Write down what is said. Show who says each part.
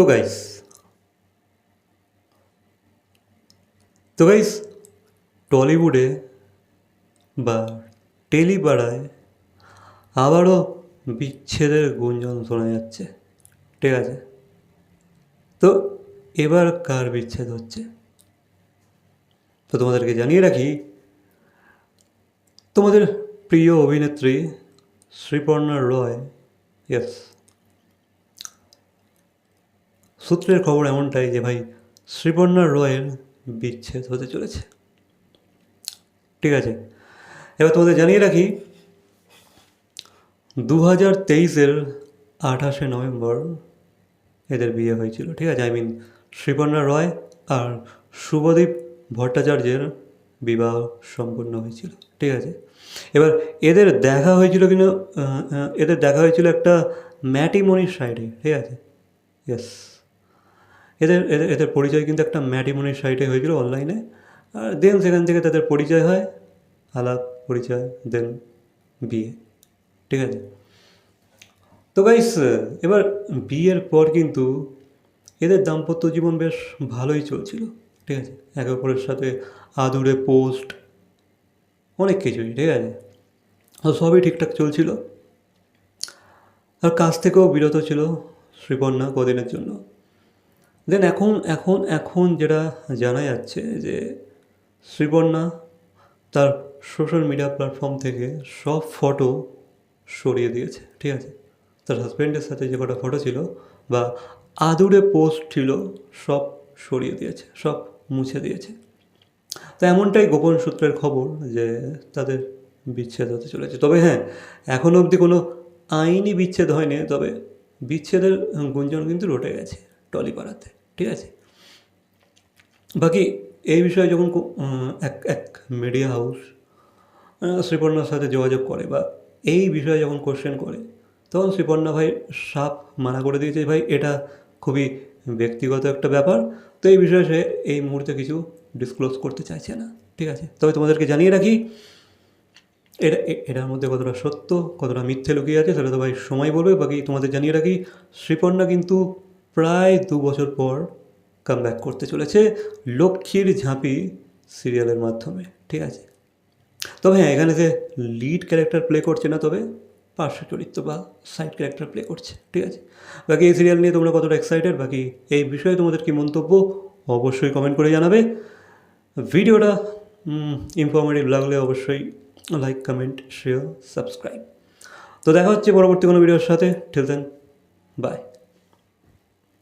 Speaker 1: তো গাইস তো গাইস টলিউডে বা টেলিপাড়ায় আবারও বিচ্ছেদের গুঞ্জন শোনা যাচ্ছে, ঠিক আছে? তো এবার কার বিচ্ছেদ হচ্ছে? তো তোমাদেরকে জানিয়ে রাখি, তোমাদের প্রিয় অভিনেত্রী শ্রীপর্ণা রয় ইয়েস সূত্রের খবর এমনটাই যে ভাই শ্রীপর্ণা রয়ের বিচ্ছেদ হতে চলেছে। ঠিক আছে, এবার তোমাদের জানিয়ে রাখি দু হাজার তেইশের আঠাশে নভেম্বর এদের বিয়ে হয়েছিল। ঠিক আছে আই মিন শ্রীপর্ণা রয় আর শুভদীপ ভট্টাচার্যের বিবাহ সম্পন্ন হয়েছিল। ঠিক আছে, এবার এদের দেখা হয়েছিল কিনা এদের দেখা হয়েছিল একটা ম্যাটিমনির সাইডে। ঠিক আছে ইয়েস এদের এদের এদের পরিচয় কিন্তু একটা ম্যাটিমনির সাইটে হয়েছিল অনলাইনে। আর দেন সেখান থেকে তাদের পরিচয় হয়, আলাপ, পরিচয়, দেন বিয়ে। ঠিক আছে? তো গাইস এবার বিয়ের পর কিন্তু এদের দাম্পত্য জীবন বেশ ভালোই চলছিল। ঠিক আছে? একে অপরের সাথে আদুরে পোস্ট, অনেক কিছুই, ঠিক আছে? তো সবই ঠিকঠাক চলছিল। আর কাজ থেকেও বিরত ছিল শ্রীপর্ণা কদিনের জন্য। দেন এখন এখন এখন যেটা জানা যাচ্ছে যে শ্রীপর্ণা তার সোশ্যাল মিডিয়া প্ল্যাটফর্ম থেকে সব ফটো সরিয়ে দিয়েছে, ঠিক আছে? তার হাজব্যান্ডের সাথে যে কটা ফটো ছিল বা আদুরে পোস্ট ছিল, সব সরিয়ে দিয়েছে, সব মুছে দিয়েছে। তো এমনটাই গোপন সূত্রের খবর যে তাদের বিচ্ছেদ হতে চলেছে। তবে হ্যাঁ এখনও অবধি কোনো আইনি বিচ্ছেদ হয়নি, তবে বিচ্ছেদের গুঞ্জন কিন্তু রটে গেছে। টলিপাড়াতে ঠিক আছে? বাকি এই বিষয়ে যখন এক এক মিডিয়া হাউস শ্রীপর্ণার সাথে যোগাযোগ করে বা এই বিষয়ে যখন কোশ্চেন করে, তখন শ্রীপর্ণা ভাই সাপ মানা করে দিয়েছে। ভাই, এটা খুবই ব্যক্তিগত একটা ব্যাপার। তো এই বিষয়ে সে এই মুহূর্তে কিছু ডিসক্লোজ করতে চাইছে না, ঠিক আছে? তবে তোমাদেরকে জানিয়ে রাখি, এটা, এটার মধ্যে কতটা সত্য, কতটা মিথ্যে লুকিয়ে আছে, সেটা তো ভাই সময় বলবে। বাকি তোমাদের জানিয়ে রাখি শ্রীপর্ণা কিন্তু প্রায় দু বছর পর কাম করতে চলেছে লক্ষ্মীর ঝাঁপি সিরিয়ালের মাধ্যমে, ঠিক আছে? তবে হ্যাঁ এখানে যে লিড ক্যারেক্টার প্লে করছে না, তবে পার্শ্ব চরিত্র বা সাইড ক্যারেক্টার প্লে করছে, ঠিক আছে? বাকি এই সিরিয়াল নিয়ে তোমরা কতটা এক্সাইটেড বাকি এই বিষয়ে তোমাদের কি মন্তব্য অবশ্যই কমেন্ট করে জানাবে। ভিডিওটা ইনফরমেটিভ লাগলে অবশ্যই লাইক কমেন্ট শেয়ার সাবস্ক্রাইব তো দেখা হচ্ছে পরবর্তী কোনো ভিডিওর সাথে। Till then by